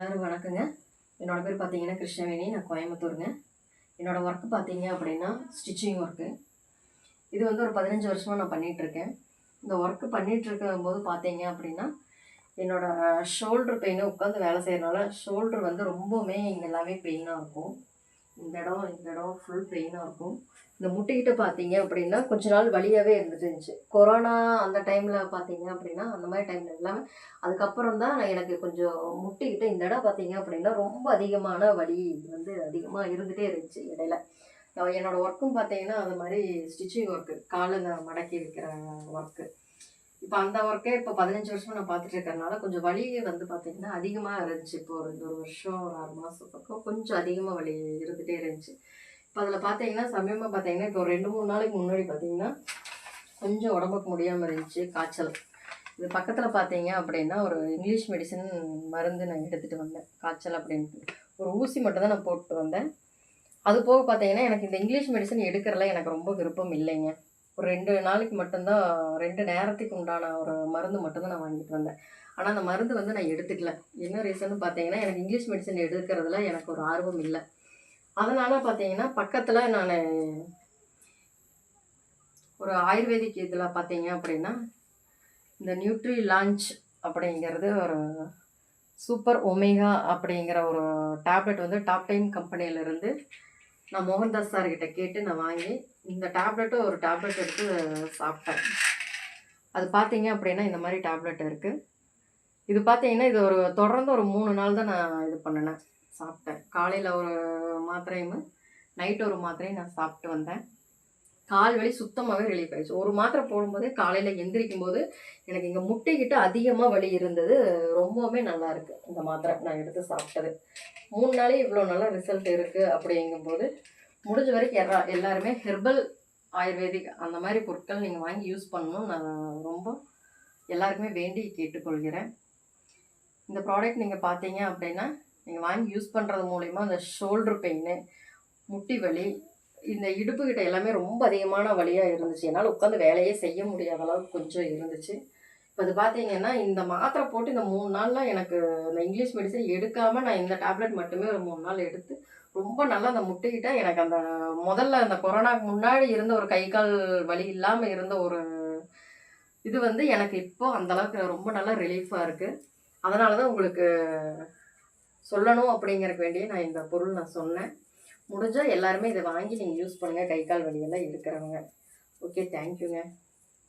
எல்லாரும் வணக்கங்க. என்னோடய பேர் பார்த்தீங்கன்னா கிருஷ்ணவேணி. நான் கோயம்புத்தூருங்க. என்னோடய ஒர்க்கு பார்த்தீங்க அப்படின்னா ஸ்டிச்சிங் ஒர்க்கு இது வந்து ஒரு பதினஞ்சு வருஷமாக நான் பண்ணிகிட்ருக்கேன் இந்த ஒர்க்கு பண்ணிகிட்ருக்கும் போது பார்த்தீங்க அப்படின்னா என்னோடய ஷோல்டர் பெயின் உட்காந்து வேலை செய்கிறனால ஷோல்டர் வந்து ரொம்பவுமே இங்கே எல்லாமே பெயினாக இருக்கும். இந்த இடம் இந்த இடம் ஃபுல் பெயினாக இருக்கும். இந்த முட்டைக்கிட்ட பார்த்தீங்க அப்படின்னா கொஞ்ச நாள் வழியாகவே இருந்துட்டு இருந்துச்சு. கொரோனா அந்த டைமில் பார்த்தீங்க அப்படின்னா அந்த மாதிரி டைமில் எல்லாமே அதுக்கப்புறம் தான் நான் எனக்கு கொஞ்சம் முட்டிக்கிட்டு இந்த இடம் பார்த்தீங்க அப்படின்னா ரொம்ப அதிகமான வலி வந்து அதிகமாக இருந்துகிட்டே இருந்துச்சு இடையில. நான் என்னோட ஒர்க்கும் பார்த்தீங்கன்னா அது மாதிரி ஸ்டிச்சிங் ஒர்க்கு காலில் மடக்கி வைக்கிற ஒர்க்கு இப்போ அந்த ஒர்க்கே இப்போ பதினஞ்சு வருஷம் நான் பார்த்துட்டு இருக்கறனால கொஞ்சம் வலி வந்து பார்த்தீங்கன்னா அதிகமாக இருந்துச்சு. இப்போ ஒரு இந்த ஒரு வருஷம் ஒரு ஆறு மாதம் பக்கம் கொஞ்சம் அதிகமாக வலி இருந்துகிட்டே இருந்துச்சு. இப்போ அதில் பார்த்தீங்கன்னா சமயமாக பார்த்தீங்கன்னா இப்போ ஒரு ரெண்டு மூணு நாளைக்கு முன்னாடி பார்த்தீங்கன்னா கொஞ்சம் உடம்புக்கு முடியாமல் இருந்துச்சு காய்ச்சல். இது பக்கத்தில் பார்த்தீங்க அப்படின்னா ஒரு இங்கிலீஷ் மெடிசன் மருந்து நான் எடுத்துகிட்டு வந்தேன். காய்ச்சல் அப்படின்ட்டு. ஒரு ஊசி மட்டும் தான் நான் போட்டு வந்தேன். அது போக பார்த்தீங்கன்னா எனக்கு இந்த இங்கிலீஷ் மெடிசன் எடுக்கிறதுல எனக்கு ரொம்ப விருப்பம் இல்லைங்க. ஒரு ரெண்டு நாளைக்கு மட்டும்தான் ரெண்டு நேரத்துக்கு உண்டான ஒரு மருந்து மட்டும்தான் நான் வாங்கிட்டு வந்தேன். ஆனால் அந்த மருந்து வந்து நான் எடுத்துக்கல. என்ன ரீசன் பார்த்தீங்கன்னா எனக்கு இங்கிலீஷ் மெடிசன் எடுக்கிறதுல எனக்கு ஒரு ஆர்வம் இல்லை. அதனால் பார்த்தீங்கன்னா பக்கத்தில் நான் ஒரு ஆயுர்வேதிக் இதில் பார்த்தீங்க அப்படின்னா இந்த நியூட்ரி லான்ச் அப்படிங்கிறது ஒரு சூப்பர் ஒமேகா அப்படிங்கிற ஒரு டேப்லெட் வந்து டாப் டைம் கம்பெனியிலேருந்து நான் மோகன்தாஸ் சார்கிட்ட கேட்டு நான் வாங்கி இந்த டேப்லெட்டும் ஒரு டேப்லெட் எடுத்து சாப்பிட்டேன். அது பார்த்தீங்க அப்படின்னா இந்த மாதிரி டேப்லெட் இருக்குது இது பார்த்தீங்கன்னா இது ஒரு தொடர்ந்து ஒரு மூணு நாள் தான் நான் இது பண்ணினேன் சாப்பிட்டேன். காலையில் ஒரு மாத்திரையும் நைட்டு ஒரு மாத்திரையும் நான் சாப்பிட்டு வந்தேன். கால் வலி சுத்தமாகவே ரிலீஃப் ஆயிடுச்சு. ஒரு மாத்திரை போடும்போதே காலையில் எந்திரிக்கும் போது எனக்கு இங்கே முட்டைக்கிட்ட அதிகமாக வலி இருந்தது. ரொம்பவுமே நல்லா இருக்கு. இந்த மாத்திரை நான் எடுத்து சாப்பிட்டது. மூணு நாளே இவ்வளோ நல்ல ரிசல்ட் இருக்குது அப்படிங்கும்போது முடிஞ்ச வரைக்கும் எல்லா எல்லாருமே ஹெர்பல் ஆயுர்வேதிக் அந்த மாதிரி பொருட்கள் நீங்கள் வாங்கி யூஸ் பண்ணணும்னு நான் ரொம்ப எல்லாருக்குமே வேண்டி கேட்டுக்கொள்கிறேன். இந்த ப்ராடக்ட் நீங்கள் பார்த்தீங்க அப்படின்னா நீங்கள் வாங்கி யூஸ் பண்ணுறது மூலிமா அந்த ஷோல்ட்ரு பெயின் முட்டி வலி இந்த இடுப்பு கிட்ட எல்லாமே ரொம்ப அதிகமான வழியாக இருந்துச்சு. என்னால் உட்காந்து வேலையே செய்ய முடியாத அளவுக்கு கொஞ்சம் இருந்துச்சு. இப்போ அது பார்த்தீங்கன்னா இந்த மாத்திரை போட்டு இந்த மூணு நாளில் எனக்கு இந்த இங்கிலீஷ் மெடிசன் எடுக்காமல் நான் இந்த டேப்லெட் மட்டுமே ஒரு மூணு நாள் எடுத்து ரொம்ப நல்லா அந்த முட்டிக்கிட்ட எனக்கு அந்த முதல்ல அந்த கொரோனாக்கு முன்னாடி இருந்த ஒரு கை கால் வலி இல்லாமல் இருந்த ஒரு இது வந்து எனக்கு இப்போ அந்தளவுக்கு ரொம்ப நல்லா ரிலீஃபாக இருக்குது அதனால தான் உங்களுக்கு சொல்லணும் அப்படிங்கிறக்கு வேண்டிய நான் இந்த பொருள் நான் சொன்னேன். முடிஞ்சால் எல்லாருமே இதை வாங்கி நீங்கள் யூஸ் பண்ணுங்கள் கை கால் வழியெல்லாம் இருக்கிறவங்க ஓகே தேங்க்யூங்க